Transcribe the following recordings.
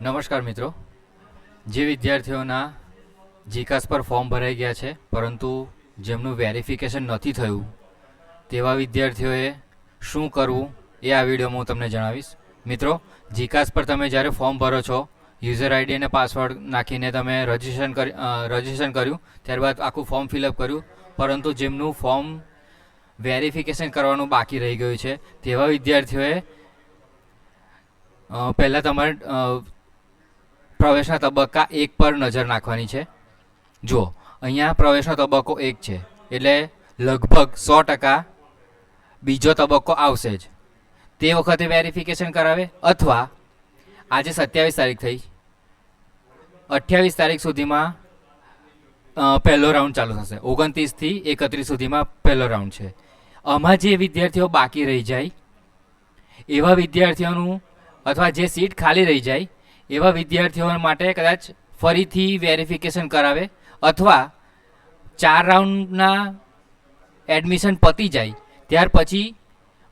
નમસ્કાર મિત્રો. જે વિદ્યાર્થીઓના જીકાસ પર ફોર્મ ભરાઈ ગયા છે, પરંતુ જેમનું વેરિફિકેશન નથી થયું, તેવા વિદ્યાર્થીઓએ શું કરવું એ આ વિડીયોમાં હું તમને જણાવીશ. મિત્રો, જીકાસ પર તમે જ્યારે ફોર્મ ભરો છો, યુઝર આઈડી અને પાસવર્ડ નાખીને તમે રજિસ્ટ્રેશન કરી રજિસ્ટ્રેશન કર્યું, ત્યારબાદ આખું ફોર્મ ફિલઅપ કર્યું, પરંતુ જેમનું ફોર્મ વેરિફિકેશન કરવાનું બાકી રહી ગયું છે, તેવા વિદ્યાર્થીઓએ પહેલાં તમારે પ્રવેશના તબક્કા એક પર નજર નાખવાની છે. જુઓ, અહીંયા પ્રવેશનો તબક્કો એક છે, એટલે લગભગ સો ટકા બીજો તબક્કો આવશે જ. તે વખતે વેરિફિકેશન કરાવે અથવા આજે સત્યાવીસ તારીખ થઈ. અઠ્યાવીસ તારીખ સુધીમાં પહેલો રાઉન્ડ ચાલુ થશે. ઓગણત્રીસથી એકત્રીસ સુધીમાં પહેલો રાઉન્ડ છે. આમાં જે વિદ્યાર્થીઓ બાકી રહી જાય, એવા વિદ્યાર્થીઓનું અથવા જે સીટ ખાલી રહી જાય એવા વિદ્યાર્થીઓ માટે કદાચ ફરીથી વેરિફિકેશન કરાવે અથવા ચાર રાઉન્ડના એડમિશન પતી જાય, ત્યાર પછી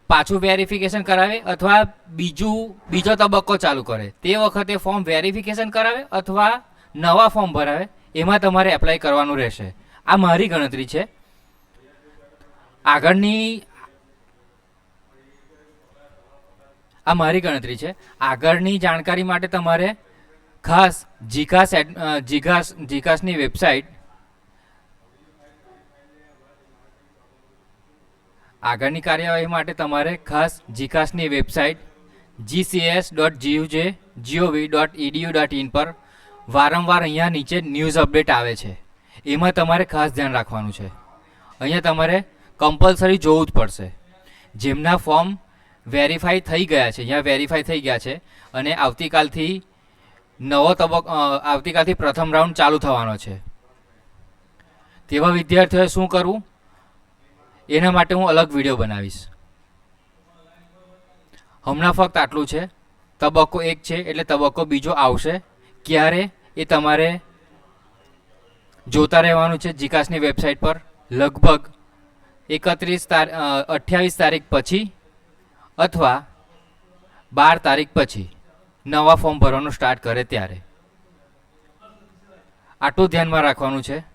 પાછું વેરિફિકેશન કરાવે અથવા બીજું, બીજો તબક્કો ચાલુ કરે. તે વખતે ફોર્મ વેરિફિકેશન કરાવે અથવા નવા ફોર્મ ભરાવે, એમાં તમારે એપ્લાય કરવાનું રહેશે. આ મારી ગણતરી છે. આગળની આ મારી ગણતરી છે. આગળની જાણકારી માટે તમારે ખાસ જીકાસ જીકાસ જીકાસની વેબસાઇટ આગળની કાર્યવાહી માટે તમારે ખાસ જીકાસની website GCS dot GUJ GOV dot EDU dot in પર વારંવાર અહીંયા નીચે ન્યૂઝ અપડેટ આવે છે. એમાં તમારે ખાસ ધ્યાન રાખવાનું છે. અહીંયા તમારે કમ્પલસરી જોવું જ પડશે. જેમના ફોર્મ વેરીફાઈ થઈ ગયા છે. અહીંયા વેરીફાઈ થઈ ગયા છે અને આવતીકાલથી નવો તબક્કો આવતીકાલથી પ્રથમ રાઉન્ડ ચાલુ થવાનો છે. તેવા વિદ્યાર્થીઓએ શું કરવું? એના માટે હું અલગ વીડિયો બનાવીશ. હમણાં ફક્ત આટલું છે. તબક્કો એક છે એટલે તબક્કો બીજો આવશે. ક્યારે? એ તમારે જોતા રહેવાનું છે જીકાસની વેબસાઇટ પર. લગભગ એકત્રીસ તાર અઠ્યાવીસ તારીખ પછી અથવા બાર તારીખ પછી નવા ફોર્મ ભરવાનું સ્ટાર્ટ કરે ત્યારે. આટલું ધ્યાનમાં રાખવાનું છે.